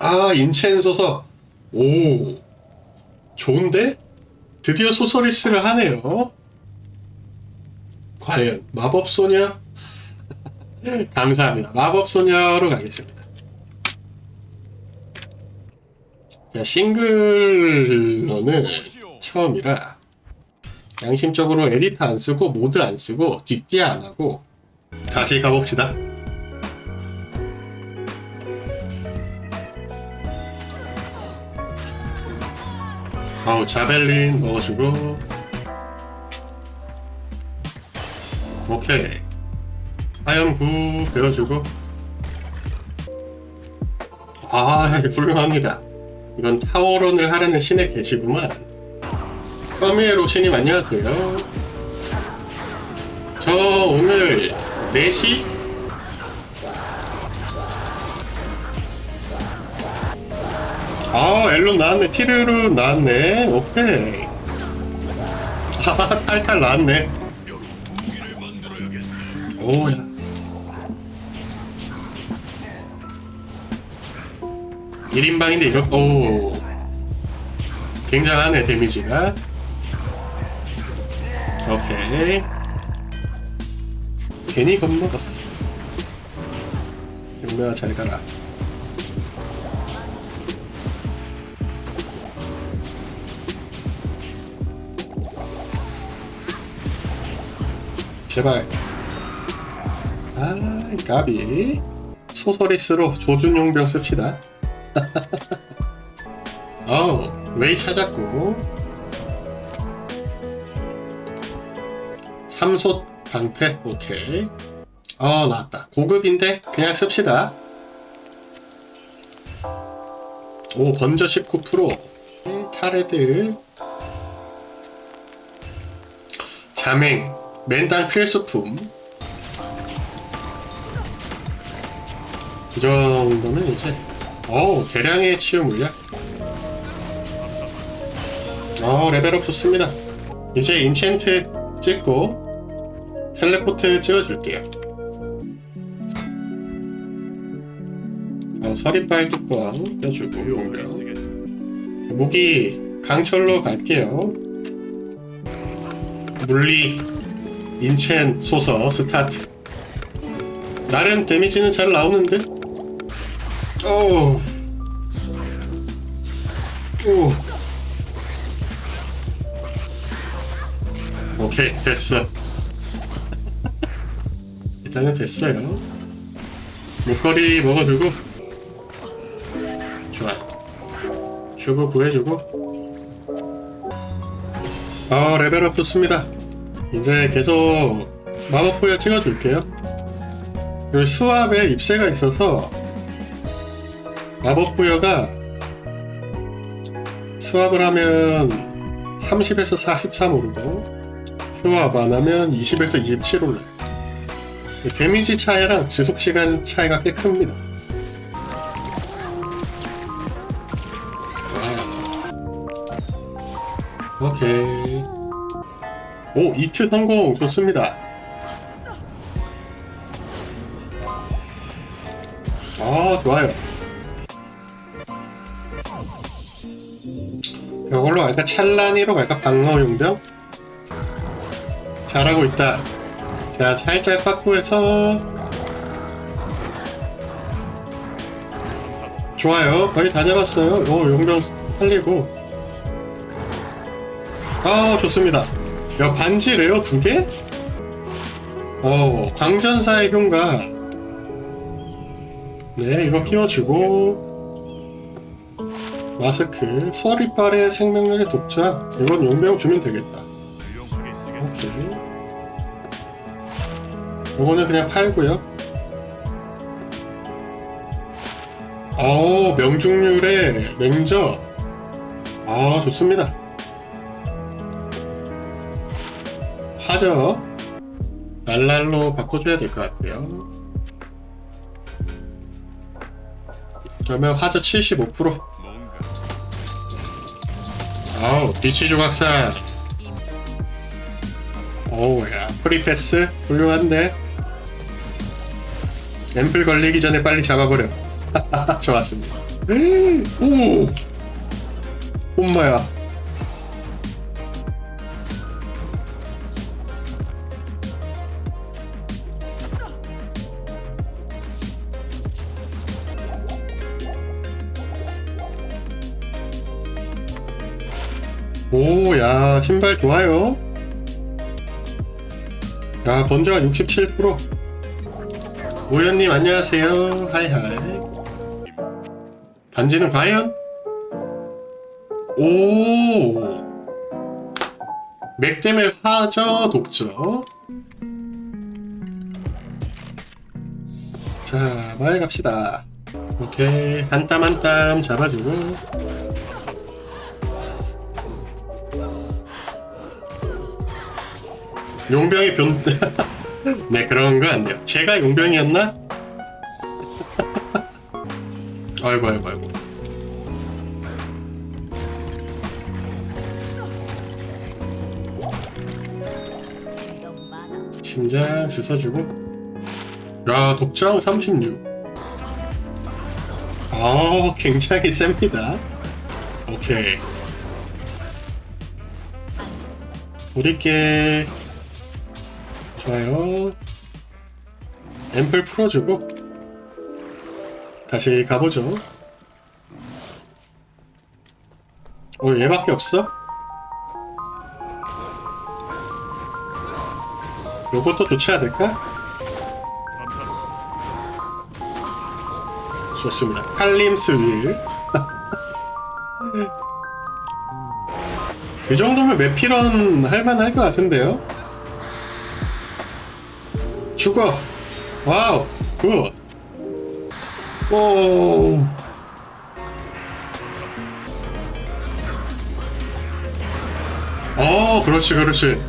아, 인첸 소설. 오. 좋은데? 드디어 소설리스를 하네요. 과연 마법소녀? 감사합니다. 마법소녀로 가겠습니다. 자, 싱글러는 처음이라 양심적으로 에디터 안 쓰고 모드 안 쓰고 뒷뒤 안 하고 다시 가봅시다. 아우 자벨린 먹어주고. 오케이. 하염 구 배워주고. 아 훌륭합니다. 이건 타워런을 하려는 신에 계시구만. 커미에로 신님 안녕하세요. 저 오늘 4시 아 엘론 나왔네. 티르르 나왔네. 오케이. 아 탈탈 나왔네. 오야. 1인방인데 이렇게 오 굉장하네 데미지가. 오케이. 괜히 겁먹었어. 용매야 잘 가라 제발. 아 까비. 소설리스로 조준용병 씁시다. 어우 웨이 찾았고? 삼솥 방패 오케이. 어 나왔다. 고급인데 그냥 씁시다. 오 번저 19% 네, 타레드. 자맹 맨땅 필수품. 이 정도면 이제 어우 대량의 치유 물약. 어 레벨업 좋습니다. 이제 인챈트 찍고 텔레포트 찍어줄게요. 어, 서리빨 뚜껑 껴주고 용병 무기 강철로 갈게요. 물리 인첸 소서 스타트. 나름 데미지는 잘 나오는데? 오. 오. 오케이 됐어. 일단은 됐어요. 목걸이 먹어주고. 좋아. 주고 구해주고. 어 레벨업 좋습니다 이제 계속 마법포야 찍어줄게요 그리고 수압에 입새가 있어서 마법부여가 수압을 하면 30에서 43 오르고 수압 안 하면 20에서 27 올라요. 데미지 차이랑 지속 시간 차이가 꽤 큽니다. 와. 오케이. 오, 이트 성공 좋습니다. 아, 좋아요. 이걸로 갈까? 찰란이로 갈까? 방어 용병? 잘하고 있다. 자, 살짝 바꾸해서 좋아요. 거의 다 잡았어요. 오, 용병 살리고. 아, 좋습니다. 야, 반지 레어 두 개? 어, 광전사의 효과. 네, 이거 끼워주고. 마스크, 서리빨의 생명력의 독자. 이건 용병 주면 되겠다. 오케이. 요거는 그냥 팔고요. 어, 명중률의 맹저. 아, 좋습니다. 파저. 랄랄로 바꿔줘야 될 것 같아요. 그러면 화저 75%. 아우, 비치 조각사. 오우야, 프리패스 훌륭한데. 앰플 걸리기 전에 빨리 잡아버려. 좋았습니다. 오! 엄마야. 오, 야, 신발 좋아요. 야, 번져가 67%. 오연님, 안녕하세요. 하이하이. 반지는 과연? 오! 맥 때문에 화저 독저. 자, 말 갑시다. 오케이. 한 땀 한 땀 잡아주고. 용병이 변... 네, 그런 거 안 돼요. 제가 용병이었나? 아이고, 아이고, 아이고. 심장 주워주고. 야, 독장 36. 아, 굉장히 셉니다. 오케이. 우리께 좋아요. 앰플 풀어주고 다시 가보죠. 어, 얘밖에 없어? 요것도 좋지 않을까? 좋습니다. 칼림스 윌. 이 정도면 메피런 할만할 것 같은데요? 죽어! 와우! 굿! 오! 어, 그렇지, 그렇지.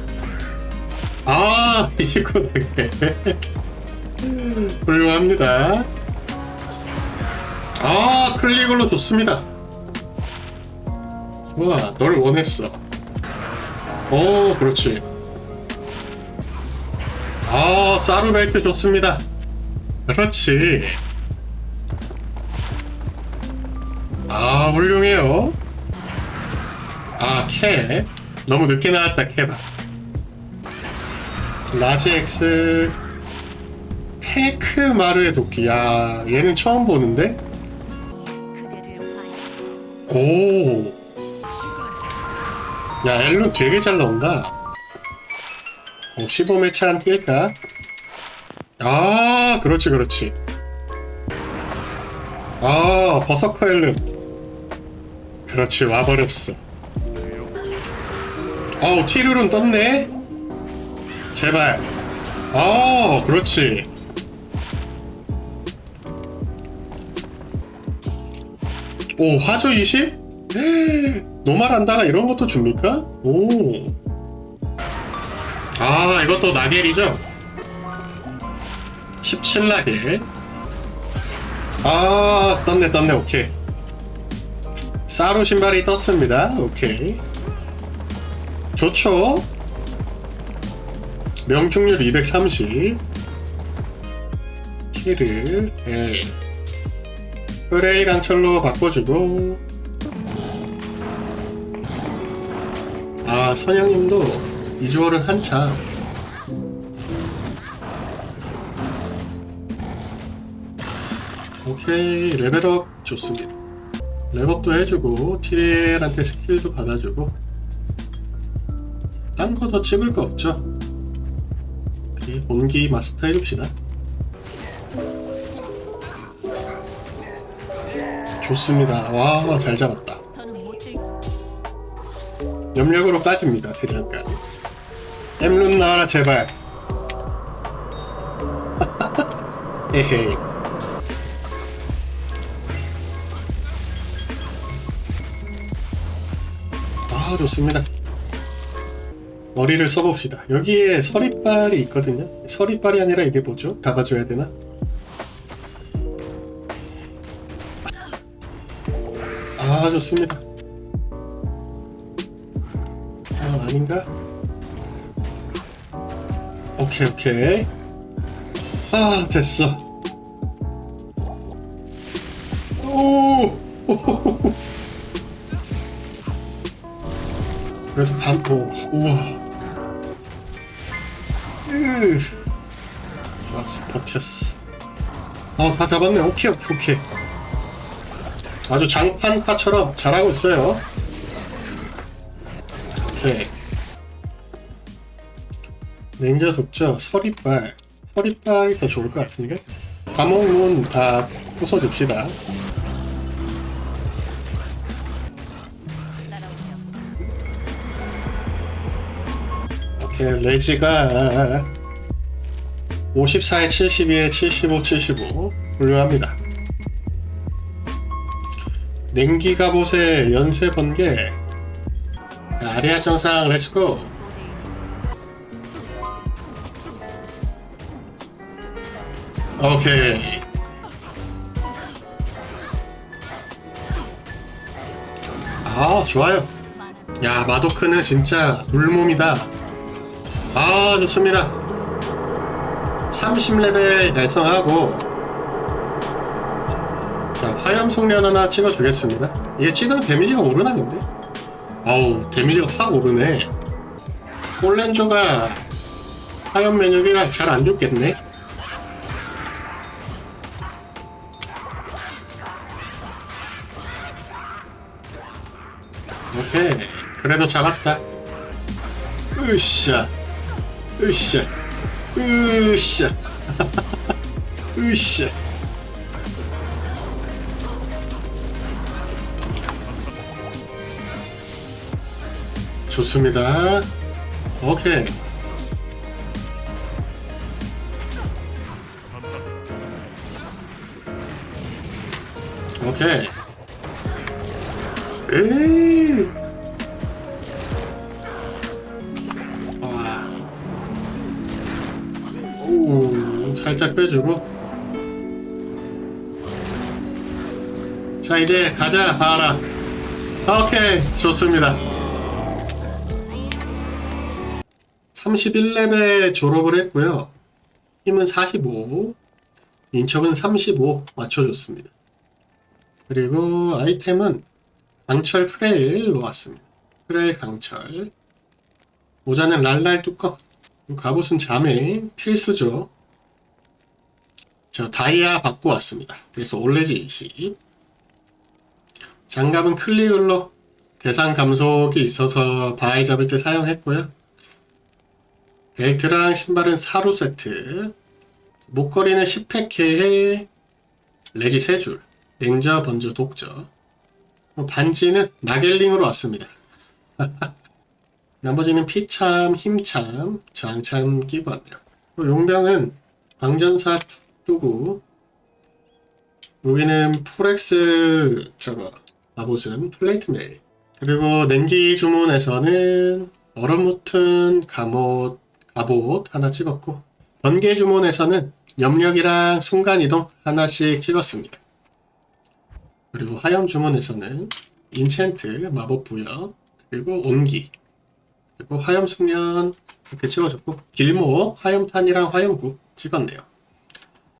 아, 이구나. 훌륭합니다. 아, 클릭으로 좋습니다. 좋아, 널 원했어. 오, 그렇지. 아, 사르벨트 좋습니다. 그렇지. 아, 훌륭해요. 아, 캐. 너무 늦게 나왔다, 캐봐. 라지 X. 페크 마르의 도끼. 야, 얘는 처음 보는데? 오. 야, 엘룬 되게 잘 나온다. 어, 15매 차안 낄까? 아, 그렇지, 그렇지. 아, 버서커 엘룬. 그렇지, 와버렸어. 어우, 티룰은 떴네? 제발. 아, 그렇지. 오, 화조 20? 노말 한다가 이런 것도 줍니까? 오. 아, 이것도 나겔이죠? 17나겔. 아, 떴네, 떴네, 오케이. 사루 신발이 떴습니다. 오케이. 좋죠? 명중률 230. 키를, 예. 프레이 강철로 바꿔주고 아 선영님도 이주얼은 한참 오케이 레벨업 좋습니다. 레벨업도 해주고 티렐한테 스킬도 받아주고. 딴 거 더 찍을 거 없죠? 온기 마스터 해줍시다. 좋습니다. 와 잘 잡았다. 염력으로 빠집니다 대장간. 엠룬 나와라 제발. 에헤이 아 좋습니다 머리를 써봅시다 여기에 서리빨이 있거든요 서리빨이 아니라 이게 뭐죠? 잡아줘야 되나? 아 좋습니다 아, 아닌가? 오케이, 오케이. 아, 됐어. 오! 그래도 반, 오, 우와. 으. 좋았어, 버텼어. 어, 다 잡았네. 오케이, 오케이, 오케이. 아주 장판파처럼 잘하고 있어요. 오케이. 랭저 독저, 서리빨. 서리빨이 더 좋을 것 같은데? 감옥문 다 부숴줍시다. 레지가 54에 72에 75, 75 훌륭합니다. 냉기 갑옷의 연쇄 번개 아리아 정상 렛츠고. 오케이. 아 좋아요. 야 마도크는 진짜 물몸이다 아 좋습니다. 30레벨 달성하고 자 화염 숙련 하나 찍어주겠습니다. 얘 찍으면 데미지가 오르나 근데? 아우 데미지가 확 오르네. 폴렌조가 화염 면역이라 잘 안 죽겠네. 오케이. 그래도 잡았다. 으쌰 으쌰. 으쌰. 으쌰. 좋습니다. 오케이. 오케이. 에이 살짝 빼주고. 자, 이제 가자, 봐라. 오케이, 좋습니다. 31레벨 졸업을 했고요. 힘은 45, 민첩은 35 맞춰줬습니다. 그리고 아이템은 강철 프레일 놓았습니다. 프레일 강철. 모자는 랄랄 뚜껑. 갑옷은 자매 필수죠. 저 다이아 받고 왔습니다. 그래서 올레지 20. 장갑은 클리글로 대상 감속이 있어서 바알 잡을 때 사용했고요. 벨트랑 신발은 사루 세트. 목걸이는 10팩에 레지 3줄. 렌저, 번저, 독저. 어, 반지는 나겔링으로 왔습니다. 나머지는 피참, 힘참, 저항참 끼고 왔네요. 또 용병은 광전사 뚜구 무기는 포렉스 저거 갑옷은 플레이트 메일 그리고 냉기 주문에서는 얼어붙은 갑옷, 갑옷 하나 찍었고 번개 주문에서는 염력이랑 순간이동 하나씩 찍었습니다. 그리고 화염 주문에서는 인챈트 마법 부여 그리고 온기 그리고 화염 숙련 이렇게 찍어줬고 길목 화염탄이랑 화염구 찍었네요.